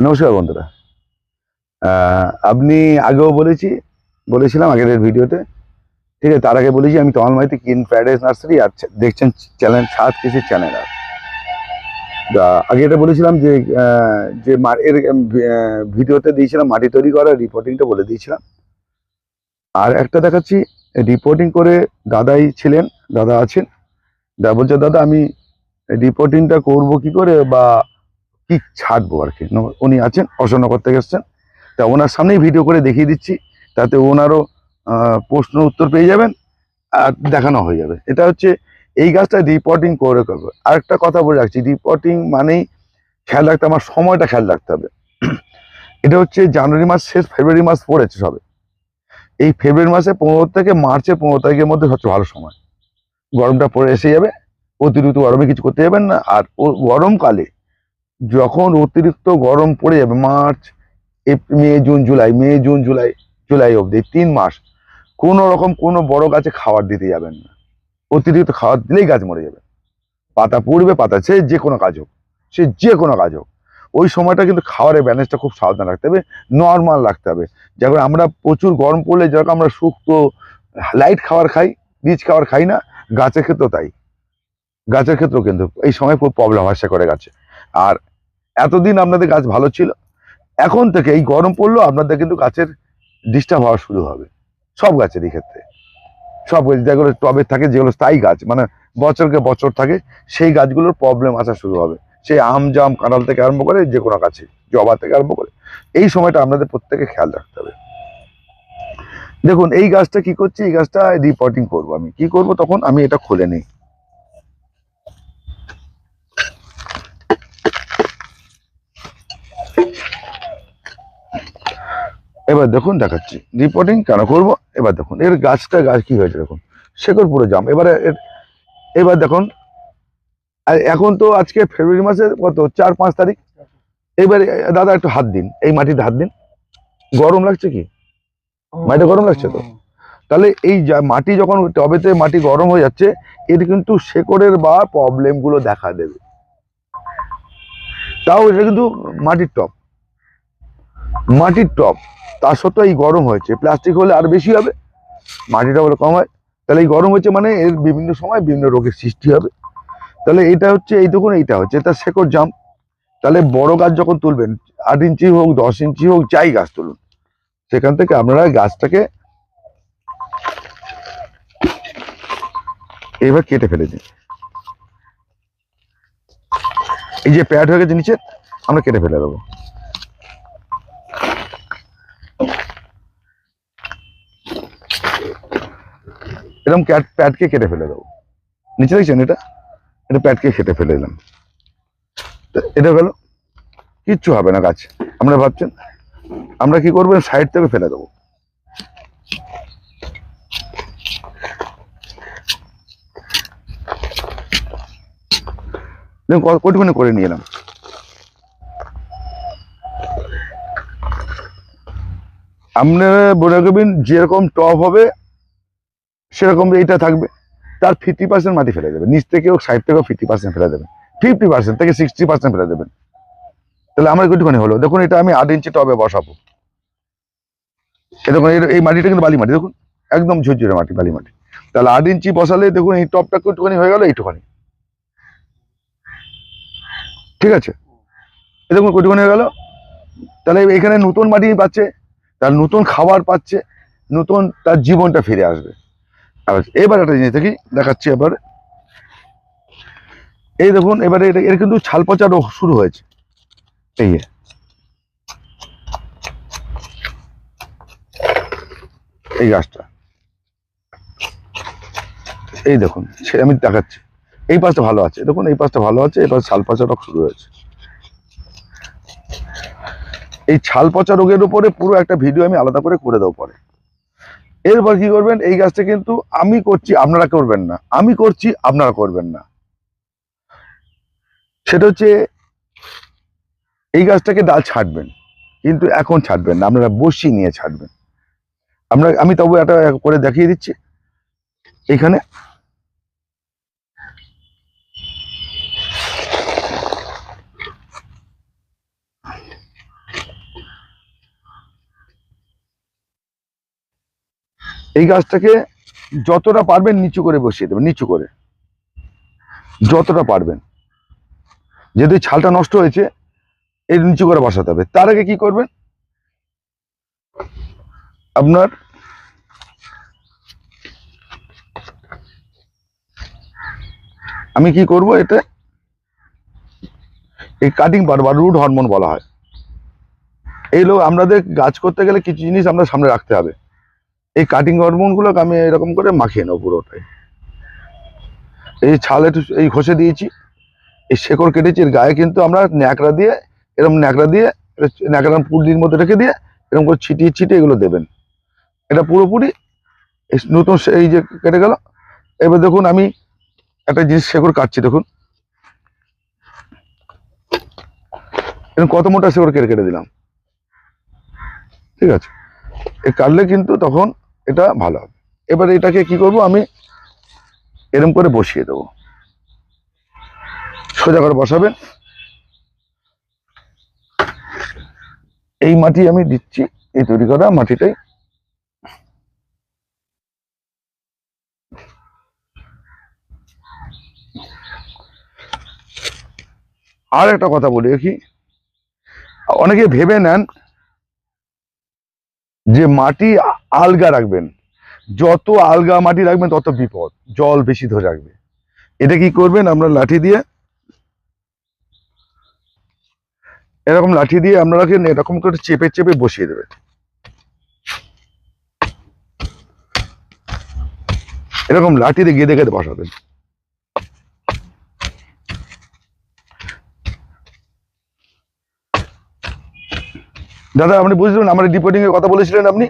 নমস্কার বন্ধুরা। আপনি আগেও বলেছি, বলেছিলাম আগের ভিডিওতে, ঠিক আছে, তার আগে বলেছি আমি তমাল মাইতি কিন প্যারাডাইস নার্সারি আর দেখছেন চ্যানেল সাত কৃষির চ্যানেল আর। আগে এটা বলেছিলাম যে যে এর ভিডিওতে দিয়েছিলাম, মাটি তৈরি করা রিপোর্টিংটা বলে দিয়েছিলাম। আর একটা দেখাচ্ছি রিপোর্টিং করে দাদাই ছিলেন, দাদা আছেন। দা বলছে, দাদা, আমি রিপোর্টিংটা করব কি করে বা কি ছাড়বো আর কি? উনি আছেন, অশোকনগর থেকে এসছেন। তা ওনার সামনেই ভিডিও করে দেখিয়ে দিচ্ছি, তাতে ওনারও প্রশ্ন উত্তর পেয়ে যাবেন, আর দেখানো হয়ে যাবে। এটা হচ্ছে এই গাছটা রিপোর্টিং করে করবে। আরেকটা কথা বলে রাখছি রিপোর্টিং মানেই খেয়াল রাখতে আমার সময়টা খেয়াল রাখতে হবে। এটা হচ্ছে জানুয়ারি মাস শেষ, ফেব্রুয়ারি মাস পড়েছে সবে। এই ফেব্রুয়ারি মাসে পনেরো থেকে মার্চের পনেরো তারিখের মধ্যে সবচেয়ে ভালো সময়। গরমটা পড়ে এসে যাবে, অতিরিক্ত গরমে কিছু করতে যাবেন না, আর ও গরমকালে যখন অতিরিক্ত গরম পড়ে যাবে, March May, June, July, May, June, July July অবধি, তিন মাস, কোনো রকম কোনো বড় গাছে খাবার দিতে যাবেন না। অতিরিক্ত খাবার দিলেই গাছ মরে যাবে। পাতা পড়বে, পাতা সে যে কোনো কাজ হোক, সে যে কোনো কাজ হোক। ওই সময়টা কিন্তু খাবারের ব্যালেন্সটা খুব সাবধান রাখতে হবে, নর্মাল রাখতে হবে। যেমন আমরা প্রচুর গরম পড়লে যেরকম আমরা শুক্তো, লাইট খাবার খাই, রিচ খাবার খাই না, গাছের ক্ষেত্রেও তাই। গাছের ক্ষেত্রেও কিন্তু এই সময় খুব প্রবলেম আসে করে গাছে। আর এতদিন আপনাদের গাছ ভালো ছিল, এখন থেকে এই গরম পড়লেও আপনাদের কিন্তু গাছের ডিস্টার্ব হওয়া শুরু হবে, সব গাছেরই ক্ষেত্রে। সব গাছ, যেগুলো টবের থাকে, যেগুলো স্থায়ী গাছ মানে বছরকে বছর থাকে, সেই গাছগুলোর প্রবলেম আসা শুরু হবে। সেই আম, জাম, কাঁঠাল থেকে আরম্ভ করে যে কোনো গাছে, জবা থেকে আরম্ভ করে, এই সময়টা আপনাদের প্রত্যেকে খেয়াল রাখতে হবে। দেখুন, এই গাছটা কি করছি? এই গাছটা রিপোর্টিং করব আমি। কি করব তখন? আমি এটা খুলে নিই। এবার দেখুন দেখাচ্ছি। রিপোর্টিং কেন করব? এবার দেখুন এর গাছটা গাছ কি হয়েছে দেখুন। শেকড় পুরো জাম। এবারে এর- এবার দেখুন আর এখন তো আজকে ফেব্রুয়ারি মাসের কত? চার পাঁচ তারিখ। এবারে দাদা একটু হাত দিন এই মাটিতে হাত দিন। গরম লাগছে কি? মাটিতে গরম লাগছে তো? তাহলে এই যা- মাটি যখন টবেতে মাটি গরম হয়ে যাচ্ছে এর কিন্তু শেকড়ের বা প্রবলেমগুলো দেখা দেবে। তাও এটা কিন্তু মাটির টব। মাটির টব, তার সত্ত্বেও এই গরম হয়েছে। প্লাস্টিক হলে আর বেশি হবে, মাটিটা হলে কম হয়। তাহলে এই গরম হচ্ছে মানে এর বিভিন্ন সময় বিভিন্ন রোগের সৃষ্টি হবে। তাহলে এটা হচ্ছে, এই দেখুন এইটা হচ্ছে, এটা শেকড় জাম। তাহলে বড় গাছ যখন তুলবেন, আট ইঞ্চি হোক, দশ ইঞ্চি হোক, যাই গাছ তুলুন, সেখান থেকে আপনারা গাছটাকে এবার কেটে ফেলে দিন এই যে প্যাড হয়ে গেছে নিচে, আমরা কেটে ফেলে দেবো। এরকম ক্যাট প্যাডকে কেটে ফেলে দেবো। নিচে দেখছেন এটা? এটা প্যাডকে কেটে ফেলে দিলাম। এটা গেল। কিচ্ছু হবে না গাছ। আমরা ভাবছেন? আমরা কি করব? সাইড থেকে ফেলে দেবো। দেখুন করে নিয়ে এলাম। আপনারা বলে রাখবেন যেরকম টপ হবে, সেরকম এইটা থাকবে। তার ফিফটি পার্সেন্ট মাটি ফেলে দেবেন। নিচ থেকেও সাইড থেকেও ফিফটি পার্সেন্ট ফেলে দেবেন। ফিফটি পার্সেন্ট থেকে সিক্সটি পার্সেন্ট ফেলে দেবেন। তাহলে আমার কতখানি হলো। দেখুন, এটা আমি আট ইঞ্চি টবে বসাবো। দেখুন, এই মাটিটা কিন্তু বালি মাটি। দেখুন, একদম ঝুরঝুরে মাটি, বালি মাটি। তাহলে আট ইঞ্চি বসালে দেখুন, এই টপটা একটুখানি হয়ে গেল, এইটুখানি। ঠিক আছে? এ দেখুন কতখানি হয়ে গেল। তাহলে এখানে নতুন মাটি পাচ্ছে। তার নতুন খাবার পাচ্ছে, নতুন তার জীবনটা ফিরে আসবে। এবার একটা জিনিস দেখি, দেখাচ্ছি এবার। এই দেখুন, এবারে এটা- এর কিন্তু ছাল পচা রোগ শুরু হয়েছে। এই এই গাছটা। এই দেখুন আমি দেখাচ্ছি। এই পাশটা ভালো আছে। দেখুন, এই পাশটা ভালো আছে এই পাশে ছাল রোগ শুরু হয়েছে। এই ছাল পচা রোগের উপরে পুরো একটা ভিডিও আমি আলাদা করে করে দেবো পরে। এরপর কি করবেন? এই গাছটা কিন্তু আমি করছি, আপনারা করবেন না। আমি করছি, আপনারা করবেন না। সেটা হচ্ছে, এই গাছটাকে ডাল ছাড়বেন, কিন্তু এখন ছাড়বেন না, আপনারা বসি নিয়ে ছাড়বেন। আমরা, আমি তবু একটা করে দেখিয়ে দিচ্ছি। এখানে এই গাছটাকে যতটা পারবেন নিচু করে বসিয়ে দেবেন, নিচু করে। যতটা পারবেন। যদি ছালটা নষ্ট হয়েছে এই নিচু করে বসাতে হবে। তার আগে কি করবেন? আপনার আমি কি করব এটা এই কাটিং পার বা রুট হরমোন বলা হয়। এইগুলো আমাদের গাছ করতে গেলে কিছু জিনিস আমরা সামনে রাখতে হবে। এই কাটিং হরমোনগুলোকে আমি এরকম করে মাখিয়ে নেব পুরোটাই। এই ছাল একটু এই ঘষে দিয়েছি, এই শেকড় কেটেছি, এর গায়ে কিন্তু আমরা ন্যাকড়া দিয়ে এরকম ন্যাকড়া দিয়ে, ন্যাকড়া পুলির মধ্যে রেখে দিয়ে এরকম করে ছিটিয়ে ছিটিয়ে এগুলো দেবেন। এটা পুরোপুরি এই নতুন এই যে কেটে গেল, এবার দেখুন আমি একটা জিনিস শেকড় কাটছি, দেখুন। এরকম কত মোটা শেকড় কেটে কেটে দিলাম। ঠিক আছে। কাটলে কিন্তু তখন এটা ভালো হবে। এবার এটাকে কি করব আমি এরকম করে বসিয়ে দেবো। সোজা করে বসাবেন। এই মাটি আমি দিচ্ছি, এই তৈরি করা মাটিটাই। আর একটা কথা বলি কি অনেকে ভেবে নেন যে মাটি আলগা রাখবেন, যত আলগা মাটি রাখবেন তত বিপদ, জল বেশি ধরে রাখবে। এটা কি করবেন আমরা লাঠি দিয়ে? এরকম লাঠি দিয়ে আপনারা এরকম করে চেপে চেপে বসিয়ে দেবেন। এরকম লাঠি দিয়ে গেঁদে গেঁদে বসাবেন। দাদা, আপনি বুঝলেন আমার রিপোর্টিং এর কথা বলেছিলেন আপনি।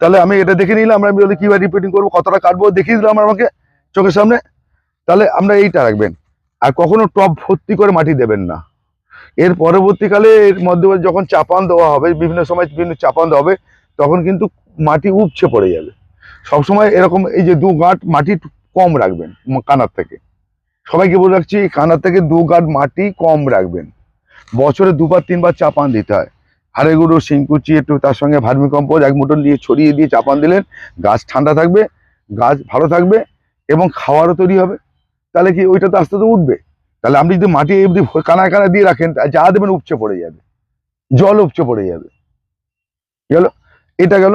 তাহলে আমি এটা দেখে নিলাম আমরা বলি, কীভাবে রিপোর্টিং করব, কতটা কাটবো, দেখিয়ে দিলাম আমাকে চোখের সামনে। তাহলে আমরা এইটা রাখবেন। আর কখনো টপ ভর্তি করে মাটি দেবেন না। এর পরবর্তীকালে এর মধ্যে যখন চাপান দেওয়া হবে, বিভিন্ন সময় বিভিন্ন চাপান দেওয়া হবে, তখন কিন্তু মাটি উপচে পড়ে যাবে। সবসময় এরকম এই যে দু গাঁট মাটি কম রাখবেন কানার থেকে। সবাইকে বলে রাখছি কানার থেকে দু গাঁট মাটি কম রাখবেন। বছরে দুবার, তিনবার চাপান দিতে হয়। হাড়ে গুঁড়ো শিংকুচি, একটু তার সঙ্গে ভার্মি কম্পোজ এক মুঠো নিয়ে ছড়িয়ে দিয়ে চাপান দিলেন। গাছ ঠান্ডা থাকবে, গাছ ভালো থাকবে এবং খাওয়ারও তৈরি হবে। তাহলে কি ওইটা তো আস্তে আস্তে উঠবে? তাহলে আপনি যদি মাটি এমনি কানায় কানায় দিয়ে রাখেন যা দেবেন উপচে পড়ে যাবে। জল উপচে পড়ে যাবে। গেল এটা গেল।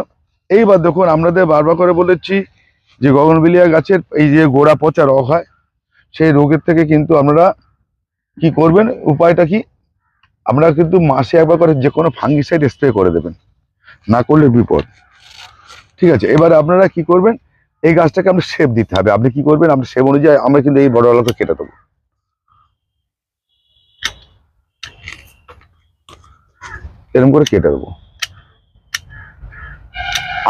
এইবার দেখুন, আপনাদের বারবার করে বলেছি যে গগনবিলিয়া গাছের এই যে গোড়া পচা রোগ হয়, সেই রোগের থেকে কিন্তু আপনারা কি করবেন? উপায়টা কি? আমরা কিন্তু মাসে একবার করে যে কোনো ফাঙ্গিসাইড স্প্রে করে দেবেন। না করলে বিপদ। ঠিক আছে, এবার আপনারা কি করবেন? এই গাছটাকে আমরা শেপ দিতে হবে। আপনি কি করবেন? আপনি শেপ অনুযায়ী আমরা কিন্তু এই বড় আলোকে কেটে দেবো। এরকম করে কেটে দেবো।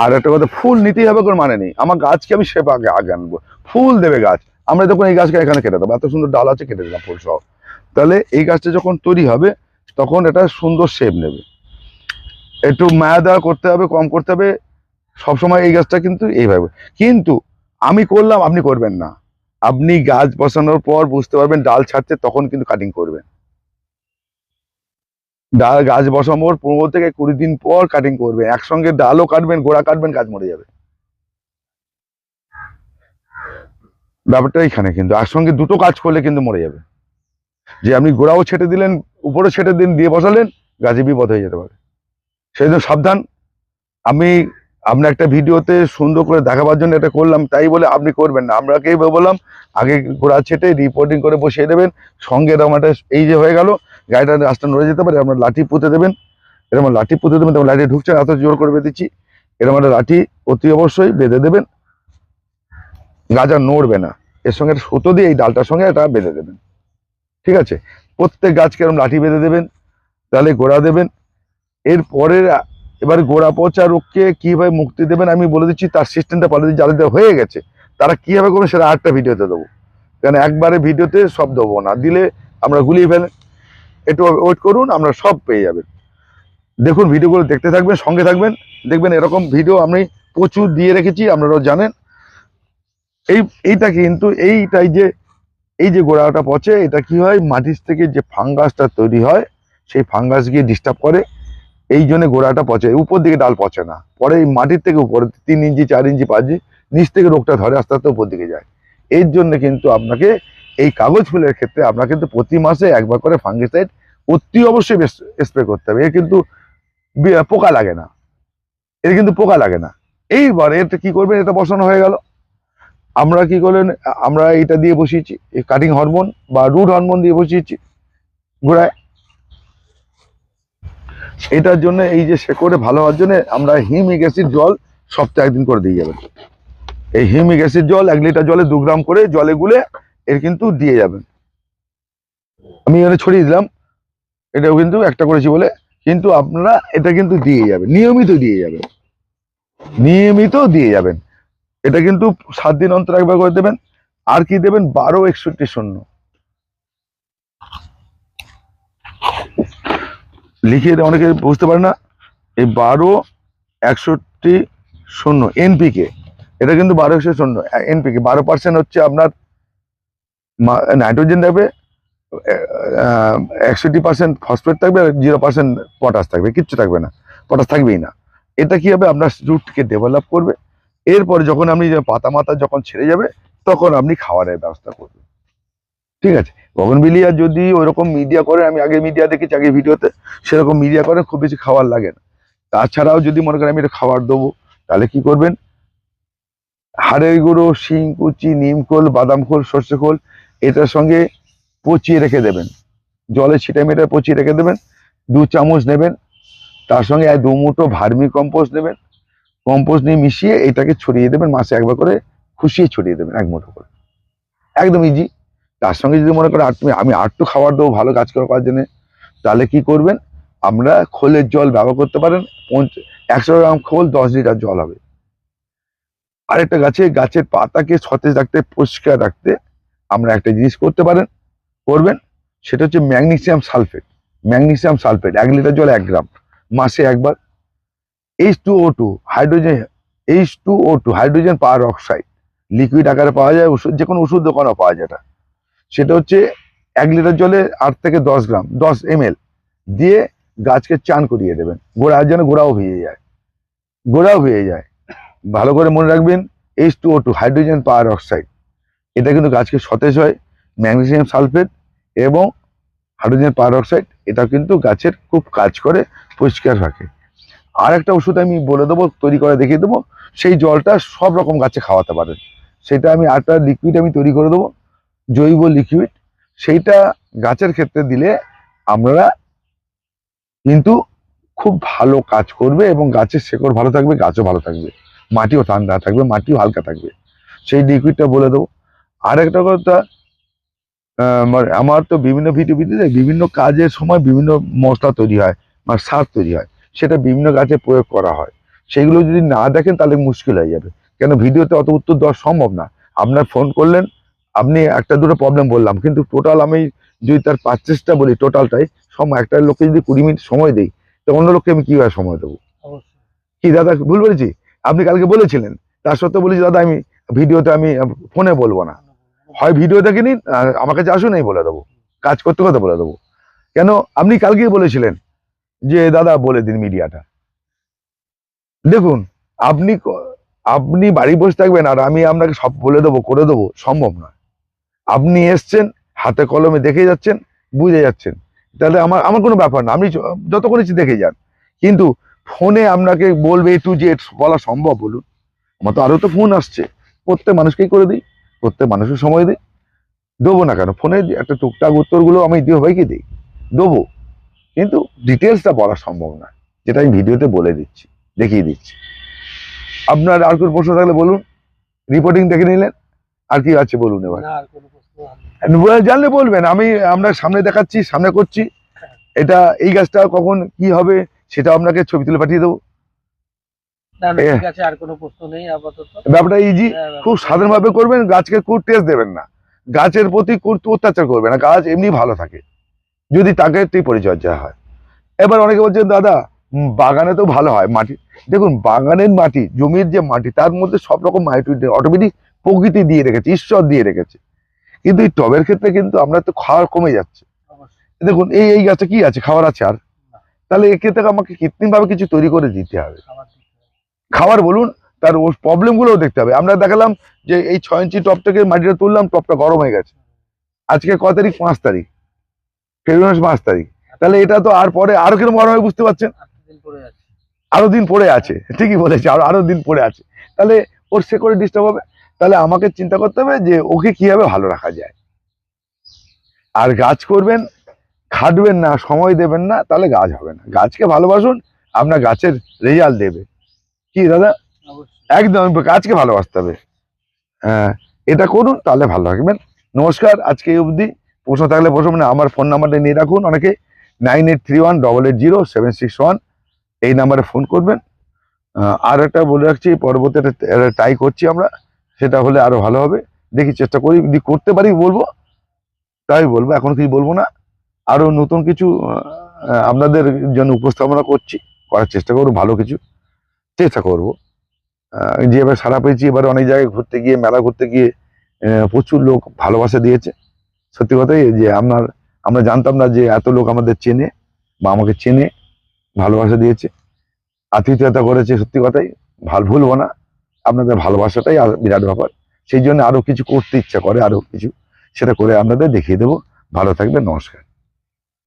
আর একটা কথা, ফুল নিতেই হবে কোনো মানে নেই। আমার গাছকে আমি শেপ আগে আগে আনব। ফুল দেবে গাছ। আমরা দেখুন এই গাছকে এখানে কেটে দেবো। এত সুন্দর ডাল আছে, কেটে দিলাম ফুল সহ। তাহলে এই গাছটা যখন তৈরি হবে তখন এটা সুন্দর শেপ নেবে। একটু মায়া দেওয়া করতে হবে, কম করতে হবে, সবসময় এই গাছটা কিন্তু এইভাবে। কিন্তু আমি করলাম, আপনি করবেন না। আপনি গাছ বসানোর পর বুঝতে পারবেন, ডাল ছাড়ছে তখন কিন্তু কাটিং করবেন। ডাল গাছ বসানোর পনেরো থেকে কুড়ি দিন পর কাটিং করবেন। একসঙ্গে ডালও কাটবেন, গোড়া কাটবেন, গাছ মরে যাবে। ব্যাপারটা এইখানে কিন্তু। একসঙ্গে দুটো কাজ করলে কিন্তু মরে যাবে। যে আপনি গোড়াও ছেটে দিলেন উপরে ছেটে দিন দিয়ে বসালেন গাছে বিপদ হয়ে যেতে পারে। সেই জন্য সাবধান। আমি আপনার একটা ভিডিওতে সুন্দর করে দেখাবার জন্য এটা করলাম, তাই বলে আপনি করবেন না। আমরাকেই বললাম, আগে গোড়া ছেটে রিপোর্টিং করে বসিয়ে দেবেন, সঙ্গে এরকম একটা এই যে হয়ে গেল, গাড়িটা রাস্তা নড়ে যেতে পারে আপনার লাঠি পুঁতে দেবেন। এরকম লাঠি পুঁতে দেবেন তখন লাঠি ঢুকছে এত জোর করে বেঁধেছি এরকম একটা লাঠি অতি অবশ্যই বেঁধে দেবেন। আর নড়বে না। এর সঙ্গে একটা সুতো দিয়ে এই ডালটার সঙ্গে এটা বেঁধে দেবেন। ঠিক আছে? প্রত্যেক গাছকে এরকম লাঠি বেঁধে দেবেন তাহলে গোড়া দেবেন। এর পরের এবার গোড়া পচা রোগকে কীভাবে মুক্তি দেবেন আমি বলে দিচ্ছি, তার সিস্টেমটা পাল্টে দিচ্ছি, যাদের হয়ে গেছে, তারা কীভাবে করবেন সেটা আরেকটা ভিডিওতে দেবো। কারণ একবারে ভিডিওতে সব দেবো না, দিলে আমরা গুলিয়ে ফেলেন একটু ওয়েট করুন, আমরা সব পেয়ে যাবেন। দেখুন, ভিডিওগুলো দেখতে থাকবেন, সঙ্গে থাকবেন, দেখবেন এরকম ভিডিও আমি প্রচুর দিয়ে রেখেছি, আপনারাও জানেন। এই, এইটা কিন্তু, এইটাই যে এই যে গোড়াটা পচে, এটা কি হয়? মাটির থেকে যে ফাঙ্গাসটা তৈরি হয়, সেই ফাঙ্গাস গিয়ে ডিস্টার্ব করে। এই জন্য গোড়াটা পচে। উপর দিকে ডাল পচে না। পরে এই মাটির থেকে উপরে, তিন ইঞ্চি, চার ইঞ্চি, পাঁচ ইঞ্চি, নিচ থেকে রোগটা ধরে, আস্তে আস্তে উপর দিকে যায়। এর জন্য কিন্তু আপনাকে এই কাগজ ফুলের ক্ষেত্রে আপনার কিন্তু প্রতি মাসে একবার করে ফাঙ্গিসাইড অতি অবশ্যই স্প্রে করতে হবে। এর কিন্তু পোকা লাগে না। এর কিন্তু পোকা লাগে না। এইবার এটা কি করবেন? এটা বসানো হয়ে গেল। আমরা কি করলেন? আমরা এটা দিয়ে বসিয়েছি কাটিং হরমোন বা রুট হরমোন দিয়ে বসিয়েছি। গোড়ায়। এটার জন্য এই যে শেকড়ে ভালো হওয়ার জন্য আমরা হিমিক অ্যাসিড জল সপ্তাহে একদিন করে দিয়ে যাবেন। এই হিমিক অ্যাসিড জল এক লিটার জলে দু গ্রাম করে জলে গুলে এর কিন্তু দিয়ে যাবেন। আমি এখানে ছড়িয়ে দিলাম, এটাও কিন্তু একটা করেছি বলে, কিন্তু আপনারা এটা কিন্তু দিয়ে যাবেন, নিয়মিত দিয়ে যাবেন। নিয়মিত দিয়ে যাবেন। এটা কিন্তু সাত দিন অন্তর একবার করে দেবেন। আর কি দেবেন? বারো একষট্টি শূন্য। লিখিয়ে অনেকে বুঝতে পারে না। এই বারো একষট্টি শূন্য এনপিকে এটা কিন্তু বারো একশো শূন্য এনপিকে বারো পার্সেন্ট হচ্ছে আপনার নাইট্রোজেন থাকবে একষট্টি পার্সেন্ট ফসফেট থাকবে আর জিরো পার্সেন্ট পটাশ থাকবে। কিচ্ছু থাকবে না পটাশ থাকবেই না। এটা কি হবে? আপনার রুটকে ডেভেলপ করবে। এরপরে যখন আপনি পাতা মাতা যখন ছেড়ে যাবে, তখন আপনি খাবারের ব্যবস্থা করবেন। ঠিক আছে? গগনবিলিয়া যদি ওইরকম মিডিয়া করে, আমি আগে মিডিয়া দেখেছি, আগে ভিডিওতে, সেরকম মিডিয়া করে খুব বেশি খাবার লাগে না। তাছাড়াও যদি মনে করেন আমি এটা খাবার দেবো, তাহলে কি করবেন? হাড়ের গুঁড়ো, শিং, কুচি নিমখোল বাদাম খোল, সর্ষে খোল, এটার সঙ্গে পচিয়ে রেখে দেবেন। জলে ছিটে মেটে পচিয়ে রেখে দেবেন, দু চামচ নেবেন, তার সঙ্গে দু মুঠো ভার্মি কম্পোস্ট নেবেন কম্পোস্ট নিয়ে মিশিয়ে এটাকে ছড়িয়ে দেবেন, মাসে একবার করে খুশিয়ে ছড়িয়ে দেবেন এক মুঠো করে। একদম ইজি তার সঙ্গে যদি মনে করেন আট- আমি আটটু খাবার দেবো, ভালো কাজ করার জন্য, তাহলে কি করবেন? আমরা খোলের জল ব্যবহার করতে পারেন, পঞ্চ- একশো গ্রাম খোল, দশ লিটার জল হবে। আরেকটা গাছে, গাছের পাতাকে সতেজ রাখতে, পরিষ্কার রাখতে আমরা একটা জিনিস করতে পারেন, করবেন, সেটা হচ্ছে ম্যাগনেসিয়াম সালফেট। ম্যাগনেসিয়াম সালফেট, এক লিটার জল এক গ্রাম, মাসে একবার H two O two hydrogen H two O two hydrogen peroxide liquid আকারে পাওয়া যায়, ওষুধ যে কোনো ওষুধ দোকানেও পাওয়া যায় এটা। সেটা হচ্ছে এক লিটার জলে আট থেকে দশ গ্রাম, দশ এম দিয়ে গাছকে চান করিয়ে দেবেন। গোড়ার যেন গোড়াও ভিজে যায়। গোড়াও ভিজে যায়। ভালো করে মনে রাখবেন H two O two hydrogen peroxide এটা কিন্তু গাছকে সতেজ হয় ম্যাগনেসিয়াম সালফেট এবং হাইড্রোজেন পাওয়ার অক্সাইড এটা কিন্তু গাছের খুব কাজ করে, পরিষ্কার রাখে। আর একটা ওষুধ আমি বলে দেবো, তৈরি করে দেখিয়ে দেবো, সেই জলটা সব রকম গাছে খাওয়াতে পারেন সেটা আমি আটটা লিকুইড আমি তৈরি করে দেবো, জৈব লিকুইড সেইটা গাছের ক্ষেত্রে দিলে আমরা কিন্তু খুব ভালো কাজ করবে এবং গাছের শেকড় ভালো থাকবে, গাছও ভালো থাকবে। মাটিও ঠান্ডা থাকবে, মাটিও হালকা থাকবে। সেই লিকুইডটা বলে দেবো। আর একটা কথা মানে আমার তো বিভিন্ন ভিডিও ভিডিওতে বিভিন্ন কাজের সময় বিভিন্ন মশলা তৈরি হয় বা সার তৈরি হয়। সেটা বিভিন্ন গাছে প্রয়োগ করা হয়। সেগুলো যদি না দেখেন তাহলে মুশকিল হয়ে যাবে। কেন ভিডিওতে অত উত্তর দেওয়া সম্ভব না। আপনার ফোন করলেন আপনি একটা দুটো প্রবলেম বললাম কিন্তু টোটাল আমি যদি তার পার্চেসটা বলি টোটালটাই সময় একটা লোককে যদি কুড়ি মিনিট সময় দিই তো অন্য লোককে আমি কীভাবে সময় দেবো? কি দাদা ভুল বলেছি? আপনি কালকে বলেছিলেন তার সত্ত্বেও বলেছি দাদা আমি ভিডিওতে আমি ফোনে বলব না। হয় ভিডিও দেখে নিন আমার কাছে আসুন এই বলে দেবো। কাজ করতে করতে বলে দেবো। কেন? আপনি কালকেই বলেছিলেন যে দাদা বলে দিন মিডিয়াটা। দেখুন, আপনি আপনি বাড়ি বসে থাকবেন আর আমি আপনাকে সব বলে দেবো, করে দেবো, সম্ভব নয়। আপনি এসছেন, হাতে কলমে দেখে যাচ্ছেন, বুঝে যাচ্ছেন। তাহলে আমার আমার কোনো ব্যাপার না, আপনি যতক্ষণ ইচ্ছে দেখে যান। কিন্তু ফোনে আপনাকে বলবে এ টু বলা সম্ভব, বলুন। আমার তো আরও তো ফোন আসছে। প্রত্যেক মানুষকেই করে দিই, প্রত্যেক মানুষের সময় দিই। দেবো না কেন? ফোনে একটা টুকটাক উত্তরগুলো আমি দিয়ে সবাইকে দিই? দেবো। কিন্তু ডিটেলসটা বলা সম্ভব না যেটা আমি ভিডিওতে বলে দিচ্ছি দেখিয়ে দিচ্ছি। আপনার আর কোনো প্রশ্ন থাকলে বলুন রিপোর্টিং দেখে নিলেন আর কি আছে বলুন এবার। বলে- জানলে বলবেন আমি আমরা সামনে দেখাচ্ছি সামনে করছি এটা এই গাছটা কখন কি হবে সেটা আপনাকে ছবি তুলে পাঠিয়ে দেবো। ব্যাপারটা ইজি হ্যাঁ, খুব সাধারণভাবে করবেন গাছকে খুব টেস্ট দেবেন না। গাছের প্রতি অত্যাচার করবে না গাছ এমনি ভালো থাকে। যদি তাকে একটু পরিচর্যা হয়। এবার অনেকে বলছেন দাদা বাগানে তো ভালো হয় মাটি। দেখুন বাগানের মাটি জমির যে মাটি তার মধ্যে সব রকম মাটি অটোমেটিক প্রকৃতি দিয়ে রেখেছে ঈশ্বর দিয়ে রেখেছে। কিন্তু এই টবের ক্ষেত্রে কিন্তু আমরা তো খাওয়ার কমে যাচ্ছে। দেখুন এই এই গাছে কি আছে? খাবার আছে আর? তাহলে একে থেকে আমাকে কৃত্রিমভাবে কিছু তৈরি করে দিতে হবে। খাবার দিতে হবে। খাবার বলুন তার ওর প্রবলেমগুলোও দেখতে হবে। আমরা দেখালাম যে এই ছয় ইঞ্চি টপ থেকে মাটিটা তুললাম টপটা গরম হয়ে গেছে। আজকে ক তারিখ? পাঁচ তারিখ। ফেব্রুয়ারি মাস পাঁচ তারিখ। তাহলে এটা তো আর পরে আরও কীরকম গরম হবে বুঝতে পারছেন? আরও দিন পরে আছে ঠিকই বলেছে আর আরও দিন পরে আছে। তাহলে ওর সে করে ডিস্টার্ব হবে। তাহলে আমাকে চিন্তা করতে হবে যে ওকে কীভাবে ভালো রাখা যায়। আর গাছ করবেন খাটবেন না সময় দেবেন না তাহলে গাছ হবে না। গাছকে ভালোবাসুন আপনার গাছের রেজাল্ট দেবে। কি দাদা? একদম গাছকে ভালোবাসতে হবে। হ্যাঁ এটা করুন তাহলে ভালো থাকবেন। নমস্কার আজকে এই অবধি। প্রশ্ন থাকলে প্রশ্ন মানে আমার ফোন নাম্বারটা নিয়ে রাখুন অনেকে। Nine eight three one double eight zero seven six one এই নাম্বারে ফোন করবেন। আর একটা বলে রাখছি পরবর্তী ট্রাই করছি আমরা। সেটা হলে আরও ভালো হবে। দেখি চেষ্টা করি। যদি করতে পারি বলব তাই বলব। এখন কি বলব না। আরও নতুন কিছু আপনাদের জন্য উপস্থাপনা করছি। করার চেষ্টা করব ভালো কিছু চেষ্টা করব। আহ, যেভাবে সারা পেয়েছি এবারে অনেক জায়গায় ঘুরতে গিয়ে মেলা ঘুরতে গিয়ে প্রচুর লোক ভালোবাসা দিয়েছে। সত্যি কথাই যে আপনার, আমরা জানতাম না যে এত লোক আমাদের চেনে বা আমাকে চেনে, ভালোবাসা দিয়েছে, আতিথ্যতা করেছে, সত্যি কথাই, ভালো ভুলবো না। আপনাদের ভালোবাসাটাই আর বিরাট ব্যাপার। সেই জন্য আরও কিছু করতে ইচ্ছা করে আরও কিছু, সেটা করে আপনাদের দেখিয়ে দেবো। ভালো থাকবে নমস্কার।